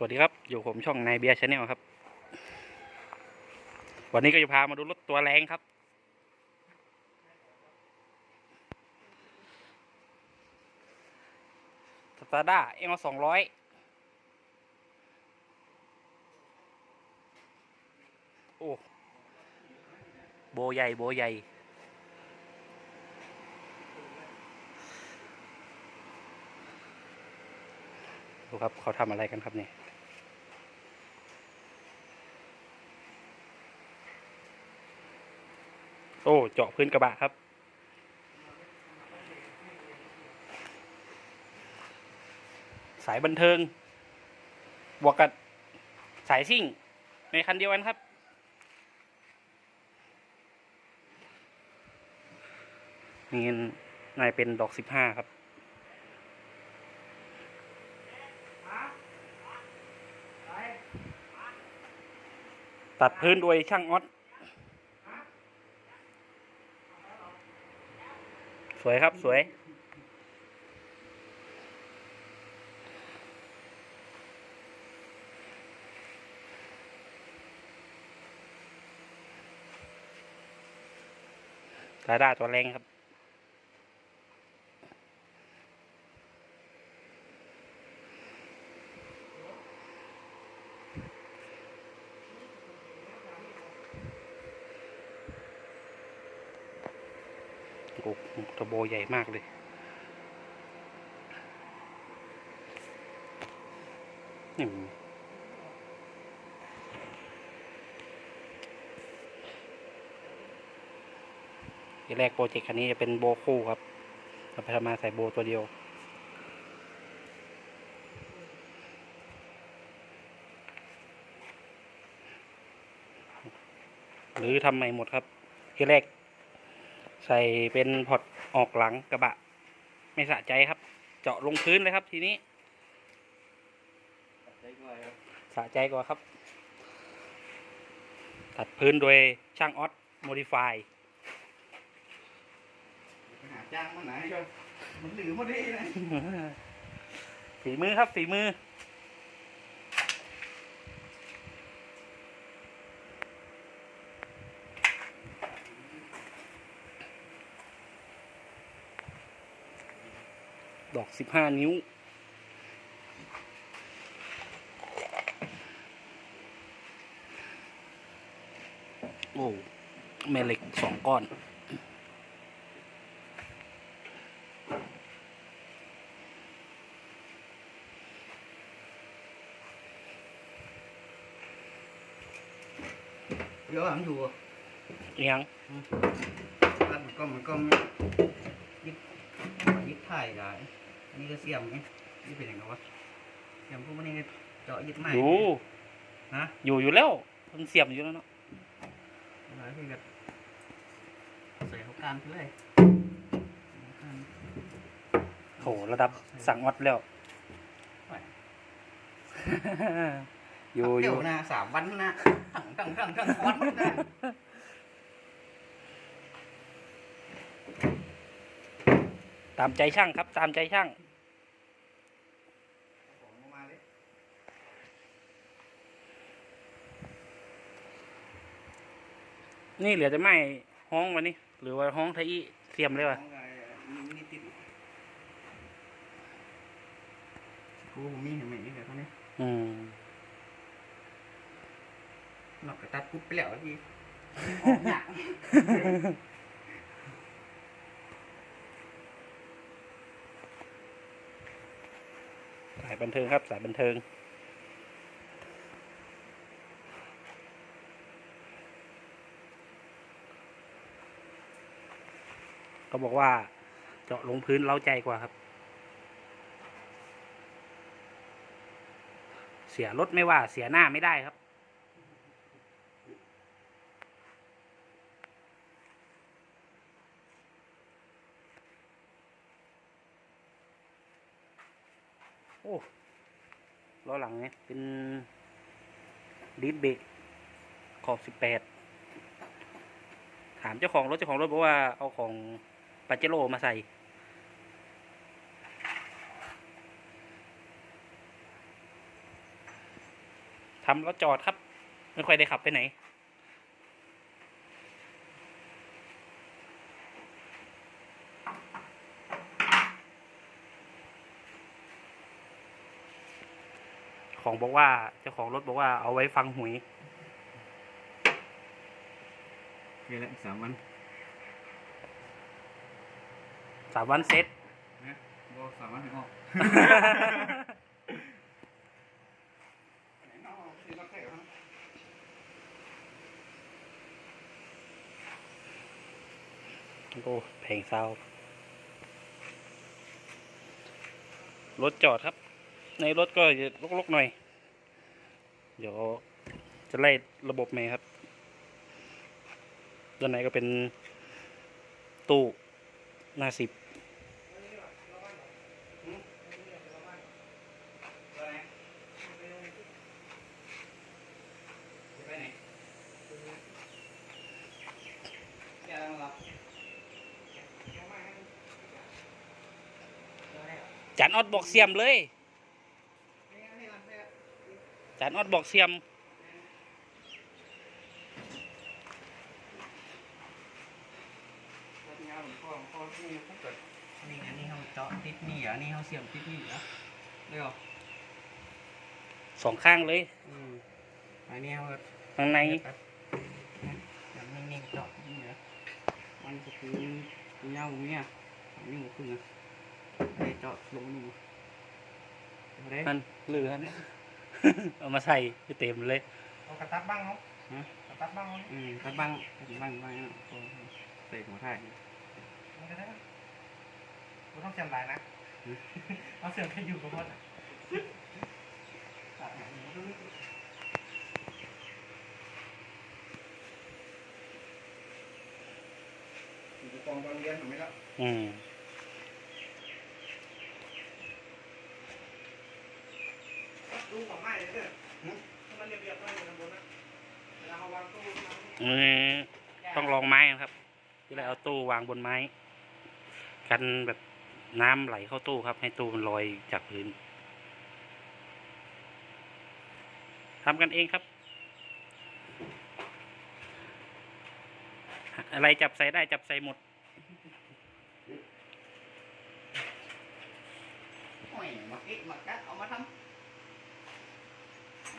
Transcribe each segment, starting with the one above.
สวัสดีครับ อยู่ผมช่องนายเบียร์ชาแนลครับ วันนี้ก็จะพามาดูรถตัวแรงครับ สตาร์ด้าเอ็มสองร้อยโอ้ โบใหญ่ โบใหญ่ ดูครับเขาทำอะไรกันครับเนี่ยโอ้เจาะพื้นกระบะครับ สายบันเทิง บวกกับสายซิ่ง ในคันเดียวกันครับนี่นายเป็นดอกสิบห้าครับ ตัดพื้นโดยช่างออสสวยครับสวยดาด้าตัวแรงครับ โอ้โหเทอร์โบใหญ่มากเลย นี่ทีแรกโปรเจกต์คันนี้จะเป็นโบคู่ครับเราไปทำมาใส่โบตัวเดียว หรือทำใหม่หมดครับทีแรก ใส่เป็นพอร์ตออกหลังกระบะ ไม่สะใจครับ เจาะลงพื้นเลยครับทีนี้สะใจกว่าครับ ตัดพื้นโดยช่างออสโมดิฟายไปหาจ้างมาไหนก็มันหลือมาดีนะฝีมือครับฝีมือ ดอกสิบห้านิ้ว โอ้แม่เหล็กสองก้อนเดี๋ยวหลังอยู่เอียงรัดมันก็มันก็ยึดยึดถ่ายได้อั นนี้ก็เสียมไงนี่เป็นยังไงวะเสียมพวกมันนี่เจาะยึดไม้อยู่ฮะอยู่อยู่แล้วมันเสียบอยู่แล้วเนาะอะไรพี่ก็ใส่เขาการไปเลยโหระดับสั่งวัดแล้ว อยู่อเดี๋ยู่ยวนะสามวันนะตั้งตั้งตั้งตั้งวันนะตามใจช่างครับ ตามใจช่างของมาเลย นี่เหลือจะไม่ห้องวันนี้ หรือว่าห้องไทยเสียมเลยวะของไงนี่ติดกูผมมีเห็นไหมนี่เดี๋ยวเท่านี้อืมหนอกกระตัดปุ๊บไปแล้วพี่ออกหนักสายบันเทิงครับ สายบันเทิง ก็บอกว่าเจาะลงพื้นเล้าใจกว่าครับ เสียรถไม่ว่าเสียหน้าไม่ได้ครับ โอ้ล้อหลังเนี่ยเป็นดิสเบรกขอบสิบแปดถามเจ้าของรถเจ้าของรถบอกว่าเอาของ ปาเจโร่มาใส่ ทำแล้วจอดครับ ไม่ค่อยได้ขับไปไหนของบอกว่าเจ้าของรถบอกว่าเอาไว้ฟังหุยเรียนละสามวัน สามวันเซ็ตนะบอกสามวันถึงออกไหนเอาสิเราแค่ครับโอ้เพลงเศร้ารถจอดครับ ในรถก็จะลกๆหน่อย เดี๋ยวจะไล่ระบบใหม่ครับ ด้านในก็เป็นตู้หน้าสิบ ตัวไหนจะไปไหนอย่ามาหลับ จานออดบอกเสียมเลยจานออดบอกเสียม นี่อันนี้เขาเจาะติดนี่อะอันนี้เขาเสียบติดนี่อะเร็วสองข้างเลยอืมอันนี้เขาข้างในอย่างนิ่งๆเจาะนี่เหรอมันจะคือเงาอย่างเงี้ยอันนี้หมูครึ่งอะไอ้ เจาะลงนี่เอาได้นั่นเหลือนะ เอามาใส่คือเต็มเลย เอากระตับบ้างเนาะฮะ กระตับบ้างเนาะอืมตัดบ้างตับ้างบ้างอะโอ้ใส่หัวท้ายมันก็ได้กูต้องเสียมหลายนะเอาเสียมแค่อยู่กับพ่อนะตัดหนังหมูดูดิอยู่กองบอลเรียนเห็นไหมล่ะอืม ดูของไม้เลยเนี่ยให้มันเรียบๆหน่อยอยู่ข้างบนนะเวลาเขาวางตู้วางอืมต้องลองไม้นะครับที่เราเอาตู้วางบนไม้ กันแบบน้ำไหลเข้าตู้ครับ ให้ตู้มันลอยจากพื้นทำกันเองครับ อะไรจับใส่ได้จับใส่หมดโอ้ยมาเกะมากัดเอามาทำเอามา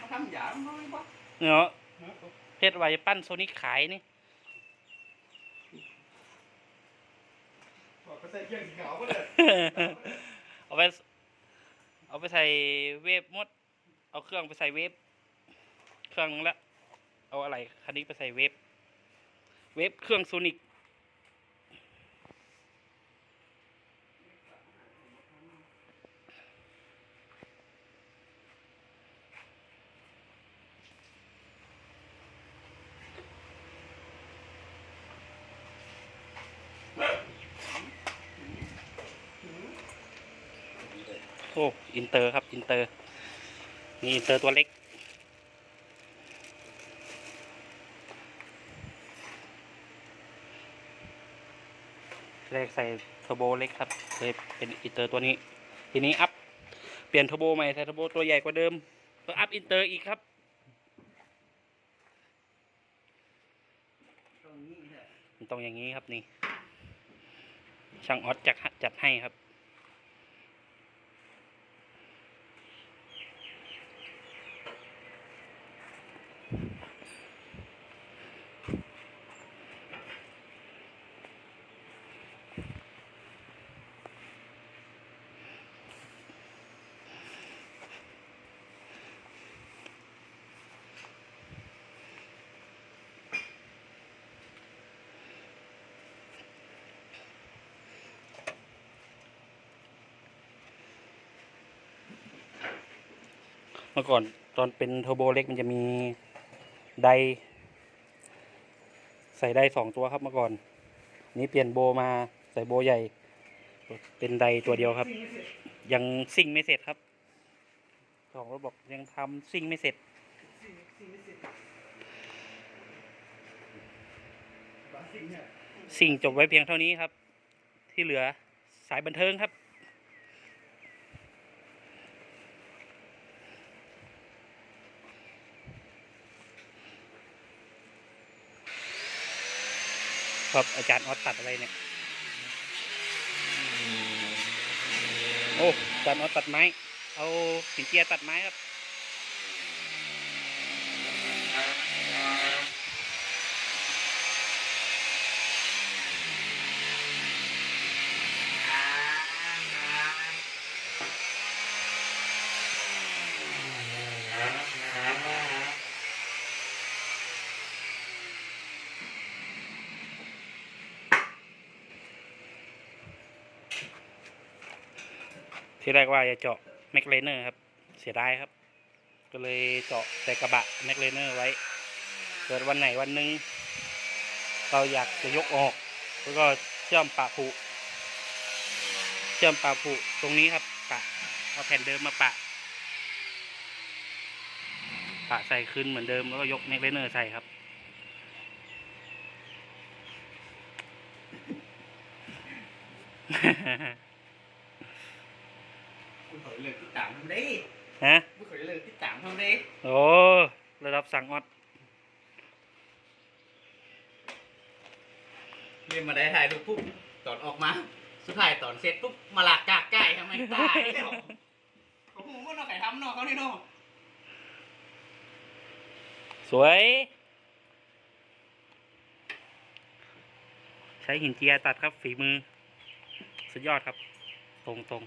ทำหยาบมันไม่ปะเนาะเพชรไวาจะปั้นโซนิกขายนี่บอกก็ใส่เครื่องสีขาวก็เลยเอาไปเอาไปใส่เวฟหมด เอาเครื่องไปใส่เวฟเครื่องนึงละเอาอะไรคันนี้ไปใส่เวฟเวฟเครื่องโซนิก โอ้อินเตอร์ครับอินเตอร์นี่อินเตอร์ตัวเล็ก แรกใส่เทอร์โบเล็กครับเลยเป็นอินเตอร์ตัวนี้ ทีนี้อัพเปลี่ยนเทอร์โบใหม่ใส่เทอร์โบตัวใหญ่กว่าเดิมก็อัพอินเตอร์อีกครับตรงนี้แหละมันต้องอย่างนี้ครับนี่ ช่างออสจัดจัดให้ครับ มื่อก่อนตอนเป็นเทอร์โบเล็กมันจะมีไดใส่ไดสองตัวครับเมื่อก่อน นี้เปลี่ยนโบมาใส่โบใหญ่ เป็นไดตัวเดียวครับ ยังซิ่งไม่เสร็จครับสองรถบอกยังทำซิ่งไม่เสร็จสิ่งสิ่งไม่สิบางสิ่งเนี่ยสิ่งจบไว้เพียงเท่านี้ครับ ที่เหลือสายบันเทิงครับ ครับอาจารย์ออสตัดอะไรเนี่ย โอ้อาจารย์ออสตัดไม้ เอาหินเจียตัดไม้ครับ ที่แรกว่าจะเจาะแม็กเลเนอร์ครับ เสียดายครับ ก็เลยเจาะแต่กระบะแม็กเลเนอร์ไว้ เกิดวันไหนวันหนึ่งเราอยากจะยกออก แล้วก็เชื่อมปะผุ เชื่อมปะผุตรงนี้ครับ ปะ เอาแผ่นเดิมมาปะ ปะใส่ขึ้นเหมือนเดิมแล้วก็ยกแม็กเลเนอร์ใส่ครับกูขอ เลิกติดตามทำได้ฮะกูขอเลิกติดตามทำได้โอ้ระดับสั่งออดเรียนมาได้ถ่ายรูปปุ๊บตอนออกมา สุดท้ายตอนเสร็จปุ๊บมาหลักกากไก่ทำไมตายเนาะเขาคงว่าเราใครทำเนาะเขานี่เนาะสวย ใช้หินเจียตัดครับฝีมือ สุดยอดครับ ตรงตรง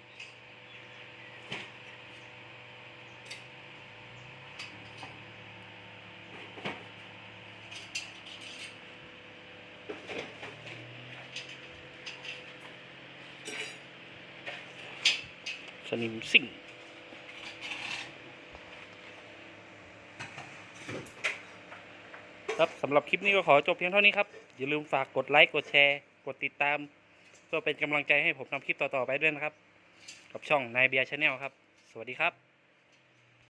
นิมสิ่งครับสำหรับคลิปนี้ก็ขอจบเพียงเท่านี้ครับ อย่าลืมฝากกดไลค์ กดแชร์ กดติดตาม เพื่อเป็นกำลังใจให้ผมทำคลิปต่อ ๆ ไปด้วยนะครับ กับช่องนายเบียร์ชาแนลครับ สวัสดีครับ